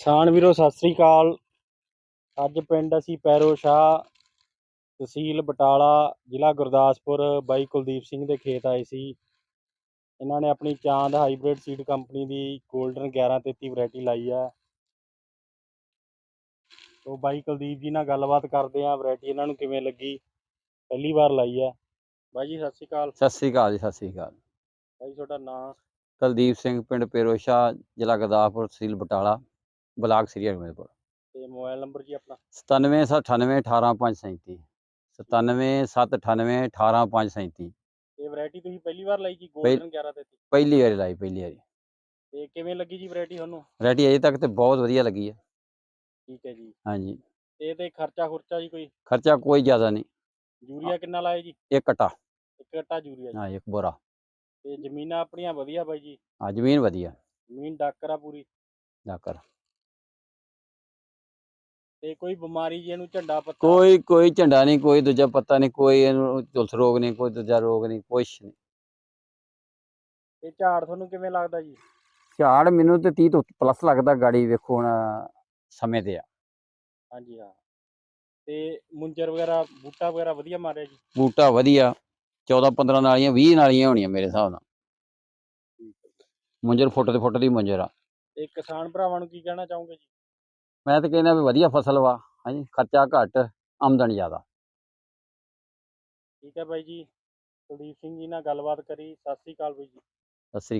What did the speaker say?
ਕਿਸਾਨ ਵੀਰੋ ਸਤਿ ਸ੍ਰੀ ਅਕਾਲ। ਅੱਜ ਪਿੰਡ ਅਸੀਂ ਪੈਰੋ ਸ਼ਾਹ ਤਹਿਸੀਲ ਬਟਾਲਾ ਜ਼ਿਲ੍ਹਾ ਗੁਰਦਾਸਪੁਰ ਬਾਈ ਕੁਲਦੀਪ ਸਿੰਘ ਦੇ ਖੇਤ ਆਏ ਸੀ। ਇਹਨਾਂ ਨੇ ਆਪਣੀ ਚਾਂਦ ਹਾਈਬ੍ਰਿਡ ਸੀਡ ਕੰਪਨੀ ਦੀ 골ਡਨ 1133 ਵੈਰਾਈਟੀ ਲਾਈ ਆ। ਤੋ ਬਾਈ ਕੁਲਦੀਪ ਜੀ ਨਾਲ ਗੱਲਬਾਤ ਕਰਦੇ ਆ ਵੈਰਾਈਟੀ ਇਹਨਾਂ ਨੂੰ ਕਿਵੇਂ ਲੱਗੀ? ਪਹਿਲੀ ਵਾਰ ਲਾਈ ਆ। ਬਾਈ ਜੀ ਸਤਿ ਸ੍ਰੀ ਅਕਾਲ। ਸਤਿ ਸ੍ਰੀ ਅਕਾਲ ਜੀ ਸਤਿ ਸ੍ਰੀ ਅਕਾਲ। ਬਾਈ ਤੁਹਾਡਾ ਨਾਮ ਕੁਲਦੀਪ ਸਿੰਘ ਪਿੰਡ ਪੇਰੋਸ਼ਾ ਜ਼ਿਲ੍ਹਾ ਗੁਰਦਾਸਪੁਰ ਤਹਿਸੀਲ ਬਟਾਲਾ। ਬਲਾਕ ਸ੍ਰੀ ਹਰਗੋਬਿੰਦਪੁਰ ਤੇ ਮੋਬਾਈਲ ਨੰਬਰ ਜੀ ਆਪਣਾ 9798 18537 18798 ਇਹ ਵੈਰਾਈਟੀ ਤੁਸੀਂ ਪਹਿਲੀ ਵਾਰ ਲਾਈ ਜੀ ਪਹਿ- 골ਡਨ 1133 ਪਹਿਲੀ ਵਾਰੀ ਲਾਈ ਪਹਿਲੀ ਵਾਰੀ ਤੇ ਕਿਵੇਂ ਲੱਗੀ ਜੀ ਵੈਰਾਈਟੀ ਤੁਹਾਨੂੰ ਵੈਰਾਈਟੀ ਅਜੇ ਤੱਕ ਤੇ ਬਹੁਤ ਵਧੀਆ ਲੱਗੀ ਹੈ ਠੀਕ ਹੈ ਜੀ ਹਾਂਜੀ ਤੇ ਇਹ ਤੇ ਖਰਚਾ ਖੁਰਚਾ ਜੀ ਕੋਈ ਖਰਚਾ ਕੋਈ ਜ਼ਿਆਦਾ ਨਹੀਂ ਯੂਰੀਆ ਕਿੰਨਾ ਲਾਇਆ ਜੀ ਇੱਕ ਕਟਾ ਇੱਕ ਘੱਟਾ ਯੂਰੀਆ ਜੀ ਹਾਂ ਇੱਕ ਬੋਰਾ ਤੇ ਜ਼ਮੀਨਾਂ ਆਪਣੀਆਂ ਵਧੀਆ ਬਾਈ ਜੀ ਹਾਂ ਜ਼ਮੀਨ ਵਧੀਆ ਜ਼ਮੀਨ ਡਾਕਰ ਆ ਪੂਰੀ ਡਾਕਰ ਤੇ ਕੋਈ ਬਿਮਾਰੀ ਜੀ ਇਹਨੂੰ ਝੰਡਾ ਪੱਤਾ? ਕੋਈ ਕੋਈ ਝੰਡਾ ਨਹੀਂ ਕੋਈ ਦੂਜਾ ਪੱਤਾ ਨਹੀਂ ਕੋਈ ਇਹਨੂੰ ਝੁਲਸ ਰੋਗ ਨਹੀਂ ਕੋਈ ਦੂਜਾ ਰੋਗ ਨਹੀਂ ਕੁਛ ਨਹੀਂ। ਤੇ ਝਾੜ ਤੁਹਾਨੂੰ ਕਿਵੇਂ ਲੱਗਦਾ ਜੀ? ਝਾੜ ਮੈਨੂੰ ਤੇ 30 ਤੋਂ ਪਲੱਸ ਲੱਗਦਾ ਗਾੜੀ ਵੇਖੋ ਹੁਣ ਸਮੇਂ ਤੇ ਆ। ਹਾਂਜੀ ਹਾਂ। ਤੇ ਮੁੰਜਰ ਵਗੈਰਾ ਬੂਟਾ ਵਗੈਰਾ ਵਧੀਆ ਮਾਰਿਆ ਜੀ? ਬੂਟਾ ਵਧੀਆ 14 15 ਨਾਲੀਆਂ 20 ਨਾਲੀਆਂ ਹੋਣੀਆਂ ਮੇਰੇ ਹਿਸਾਬ ਨਾਲ। ਮੁੰਜਰ ਫੁੱਟ ਦੇ ਫੁੱਟ ਦੀ ਮੁੰਜਰ ਆ। ਤੇ ਕਿਸਾਨ ਭਰਾਵਾਂ ਨੂੰ ਕੀ ਕਹਿਣਾ ਚਾਹੋਗੇ ਜੀ? ਮੈਂ ਤਾਂ ਕਹਿੰਦਾ ਵੀ ਵਧੀਆ ਫਸਲ ਵਾ ਹਾਂਜੀ ਖਰਚਾ ਘੱਟ ਆਮਦਨ ਜ਼ਿਆਦਾ। ਠੀਕ ਹੈ ਬਾਈ ਜੀ ਕੁਲਦੀਪ ਸਿੰਘ ਜੀ ਨਾਲ ਗੱਲਬਾਤ ਕਰੀ ਸਤਿ ਸ੍ਰੀ ਅਕਾਲ ਬਾਈ ਜੀ। ਸਤਿ ਸ੍ਰੀ